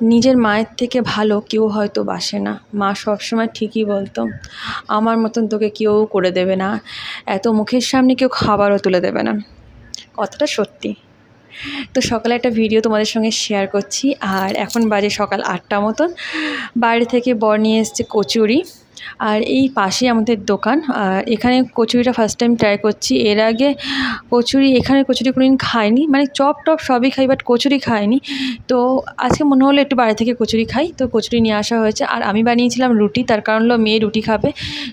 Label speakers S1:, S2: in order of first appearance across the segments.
S1: নিজের মায়ের থেকে ভালো কেউ হয়তো বাসে না। মা সবসময় ঠিকই বলতো, আমার মতন তোকে কেউ করে দেবে না। এত মুখের সামনে কেউ খাবারও তুলে দেবে না। কথাটা সত্যি। তো সকালে একটা ভিডিও তোমাদের সঙ্গে শেয়ার করছি। আর এখন বাজে সকাল আটটা মতন। বাইরে থেকে বর নিয়ে এসছে কচুরি। আর এই পাশে আমাদের দোকান, আর এখানে কচুরিটা ফার্স্ট টাইম ট্রাই করছি। এর আগে কচুরি, এখানে কচুরি কোনোদিন খাইনি মানে চপ টপ সবই খাই বাট কচুরি খাইনি। তো আজকে মনে হলো একটু বাইরে থেকে কচুরি খাই, তো কচুরি নিয়ে আসা হয়েছে। আর আমি বানিয়েছিলাম রুটি, তার কারণ হলো মেয়ে রুটি খাবে।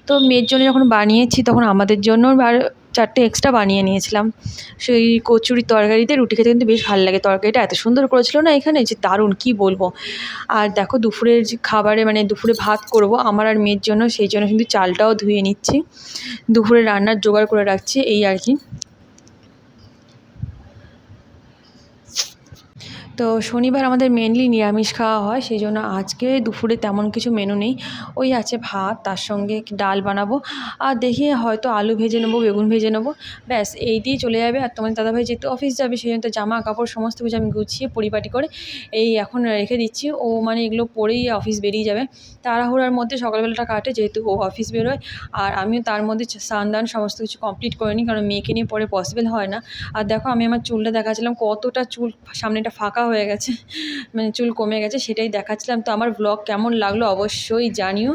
S1: তো মেয়ের জন্য যখন বানিয়েছি, তখন আমাদের জন্য, আর চারটে এক্সট্রা বানিয়ে নিয়েছিলাম। সেই কচুরির তরকারিতে রুটি খেতে কিন্তু বেশ ভালো লাগে। তরকারিটা এত সুন্দর করেছিল না এখানে যে দারুণ, কি বলব? আর দেখো দুপুরের যে খাবারে মানে দুপুরে ভাত করব আমার আর মেয়ের জন্য, সেই জন্য কিন্তু চালটাও ধুয়ে নিচ্ছি। দুপুরে রান্নার জোগাড় করে রাখছি, এই আর কি। তো শনিবার আমাদের মেনলি নিরামিষ খাওয়া হয়, সেই জন্য আজকে দুপুরে তেমন কিছু মেনু নেই। ওই আছে ভাত, তার সঙ্গে ডাল বানাবো। আর দেখি হয়তো আলু ভেজে নেব, বেগুন ভেজে নেব। ব্যাস, এই দিয়ে চলে যাবে। আর তোমাদের দাদাভাই যেহেতু অফিস যাবে, সেই জন্য জামা, কাপড়, সমস্ত কিছু আমি গুছিয়ে, পরিপাটি করে এই এখন রেখে দিচ্ছি। ও মানে এগুলো পরেই অফিস বেরিয়ে যাবে। তাড়াহুড়ার মধ্যে সকালবেলাটা কাটে, যেহেতু ও অফিস বেরোয়। আর আমিও তার মধ্যে স্নান সমস্ত কিছু কমপ্লিট করে নিই, কারণ মেয়েকে নিয়ে পরে পসিবল হয় না। আর দেখো আমি আমার চুলটা দেখাচ্ছিলাম, কতটা চুল সামনেটা ফাঁকা হয়ে গেছে মানে চুল কমে গেছে, সেটাই দেখাচ্ছিলাম। তো আমার ব্লগ কেমন লাগল অবশ্যই জানিও।